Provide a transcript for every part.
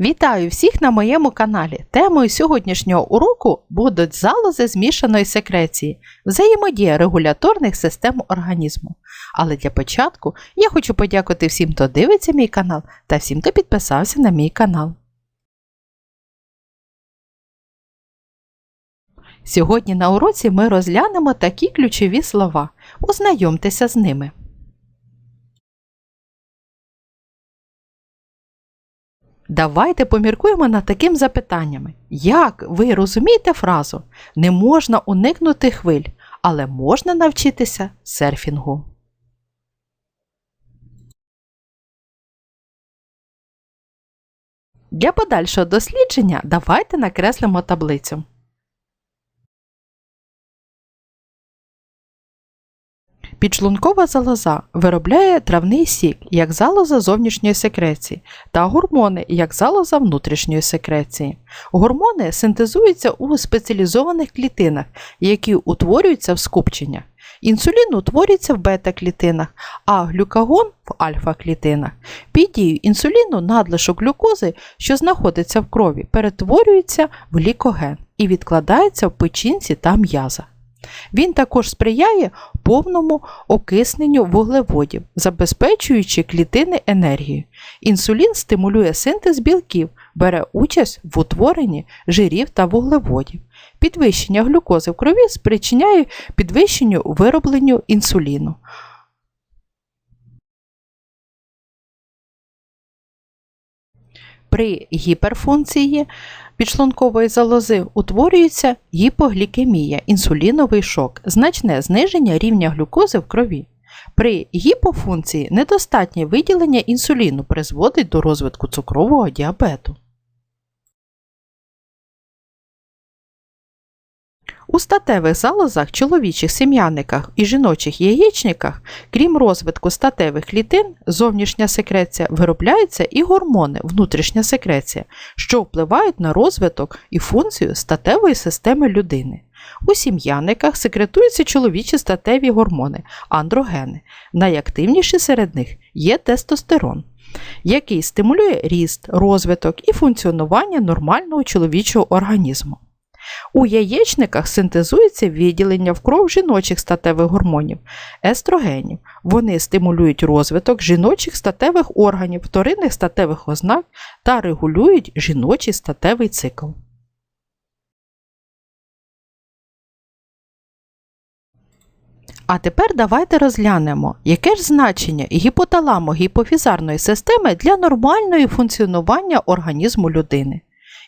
Вітаю всіх на моєму каналі. Темою сьогоднішнього уроку будуть залози змішаної секреції, взаємодія регуляторних систем організму. Але для початку я хочу подякувати всім, хто дивиться мій канал та всім, хто підписався на мій канал. Сьогодні на уроці ми розглянемо такі ключові слова. Ознайомтеся з ними. Давайте поміркуємо над таким запитаннями. Як ви розумієте фразу не можна уникнути хвиль, але можна навчитися серфінгу? Для подальшого дослідження давайте накреслимо таблицю. Підшлункова залоза виробляє травний сік як залоза зовнішньої секреції та гормони як залоза внутрішньої секреції. Гормони синтезуються у спеціалізованих клітинах, які утворюються в скупченнях. Інсулін утворюється в бета-клітинах, а глюкагон в альфа-клітинах. Під дією інсуліну надлишок глюкози, що знаходиться в крові, перетворюється в лікоген і відкладається в печінці та м'язах. Він також сприяє повному окисненню вуглеводів, забезпечуючи клітини енергією. Інсулін стимулює синтез білків, бере участь в утворенні жирів та вуглеводів. Підвищення глюкози в крові спричиняє підвищенню виробленню інсуліну. При гіперфункції підшлункової залози утворюється гіпоглікемія, інсуліновий шок, значне зниження рівня глюкози в крові. При гіпофункції недостатнє виділення інсуліну призводить до розвитку цукрового діабету. У статевих залозах, чоловічих сім'яниках і жіночих яєчниках, крім розвитку статевих клітин, зовнішня секреція виробляються і гормони, внутрішня секреція, що впливають на розвиток і функцію статевої системи людини. У сім'яниках секретуються чоловічі статеві гормони, андрогени. Найактивніші серед них є тестостерон, який стимулює ріст, розвиток і функціонування нормального чоловічого організму. У яєчниках синтезується виділення в кров жіночих статевих гормонів естрогенів. Вони стимулюють розвиток жіночих статевих органів, вторинних статевих ознак та регулюють жіночий статевий цикл. А тепер давайте розглянемо, яке ж значення гіпоталамо-гіпофізарної системи для нормального функціонування організму людини.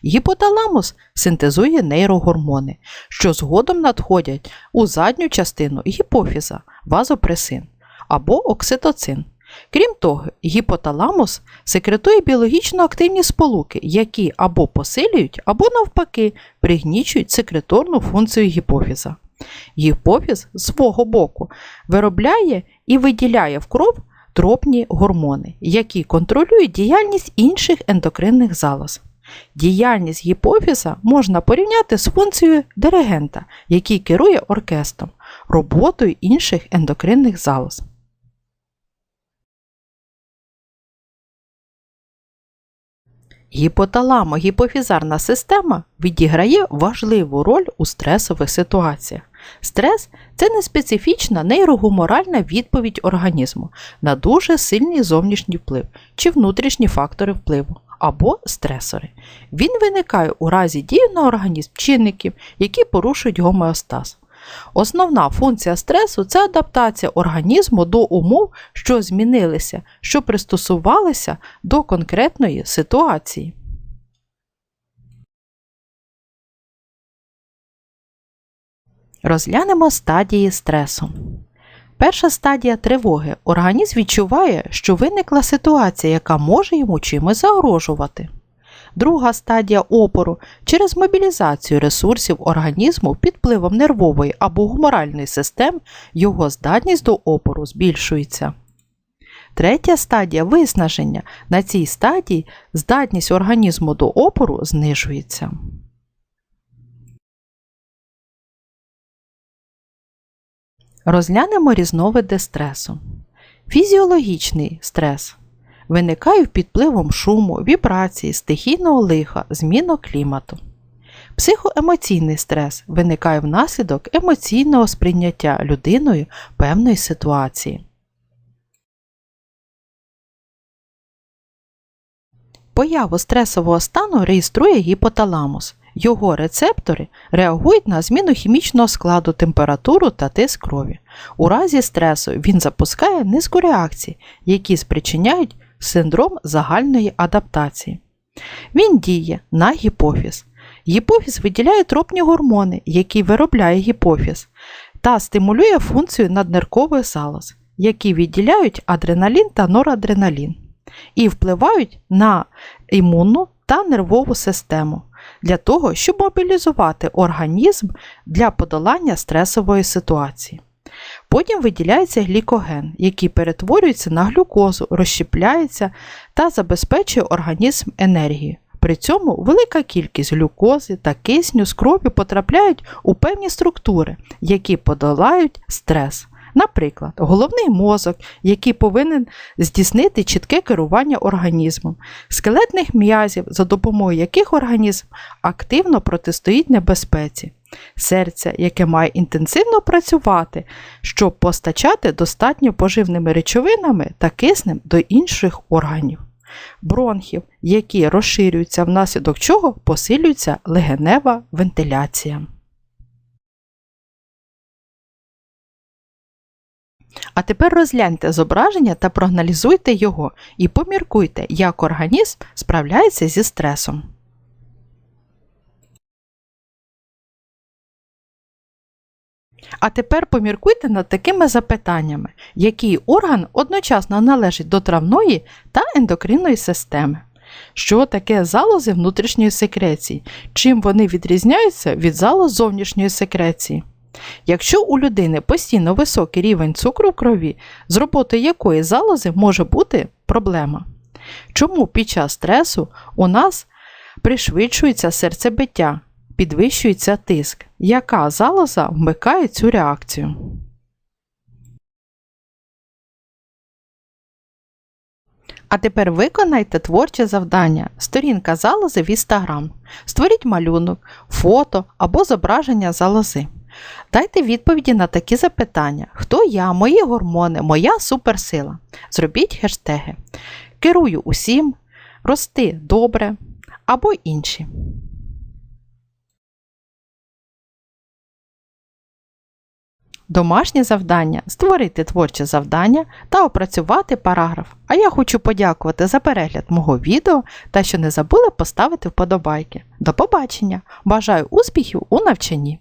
Гіпоталамус синтезує нейрогормони, що згодом надходять у задню частину гіпофіза, вазопресин або окситоцин. Крім того, гіпоталамус секретує біологічно активні сполуки, які або посилюють, або навпаки пригнічують секреторну функцію гіпофіза. Гіпофіз з свого боку виробляє і виділяє в кров тропні гормони, які контролюють діяльність інших ендокринних залоз. Діяльність гіпофіза можна порівняти з функцією диригента, який керує оркестром, роботою інших ендокринних залоз. Гіпоталамо-гіпофізарна система відіграє важливу роль у стресових ситуаціях. Стрес це неспецифічна нейрогуморальна відповідь організму на дуже сильний зовнішній вплив чи внутрішні фактори впливу або стресори. Він виникає у разі дії на організм чинників, які порушують гомеостаз. Основна функція стресу це адаптація організму до умов, що змінилися, що пристосувалися до конкретної ситуації. Розглянемо стадії стресу. Перша стадія тривоги. Організм відчуває, що виникла ситуація, яка може йому чимось загрожувати. Друга стадія опору через мобілізацію ресурсів організму під впливом нервової або гуморальної систем його здатність до опору збільшується. Третя стадія виснаження. На цій стадії здатність організму до опору знижується. Розглянемо різновиди стресу. Фізіологічний стрес виникають під впливом шуму, вібрації, стихійного лиха, змінок клімату. Психоемоційний стрес виникає внаслідок емоційного сприйняття людиною певної ситуації. Появу стресового стану реєструє гіпоталамус. Його рецептори реагують на зміну хімічного складу, температуру та тиск крові. У разі стресу він запускає низку реакцій, які спричиняють синдром загальної адаптації. Він діє на гіпофіз. Гіпофіз виділяє тропні гормони, які виробляє гіпофіз, та стимулює функцію надниркових залоз, які відділяють адреналін та норадреналін, і впливають на імунну та нервову систему для того, щоб мобілізувати організм для подолання стресової ситуації. Потім виділяється глікоген, який перетворюється на глюкозу, розщепляється та забезпечує організм енергією. При цьому велика кількість глюкози та кисню з крові потрапляють у певні структури, які подолають стрес. Наприклад, головний мозок, який повинен здійснити чітке керування організмом, скелетних м'язів, за допомогою яких організм активно протистоїть небезпеці, серця, яке має інтенсивно працювати, щоб постачати достатньо поживними речовинами та киснем до інших органів, бронхів, які розширюються внаслідок чого посилюється легенева вентиляція. А тепер розгляньте зображення та проаналізуйте його і поміркуйте, як організм справляється зі стресом. А тепер поміркуйте над такими запитаннями, який орган одночасно належить до травної та ендокринної системи. Що таке залози внутрішньої секреції? Чим вони відрізняються від залоз зовнішньої секреції? Якщо у людини постійно високий рівень цукру в крові, з роботою якої залози може бути проблема. Чому під час стресу у нас пришвидшується серцебиття, підвищується тиск? Яка залоза вмикає цю реакцію? А тепер виконайте творче завдання. Сторінка залози в Instagram. Створіть малюнок, фото або зображення залози. Дайте відповіді на такі запитання: Хто я, мої гормони, моя суперсила. Зробіть хештеги. Керую усім, рости добре або інші. Домашнє завдання створити творче завдання та опрацювати параграф. А я хочу подякувати за перегляд мого відео та що не забули поставити вподобайки. До побачення! Бажаю успіхів у навчанні!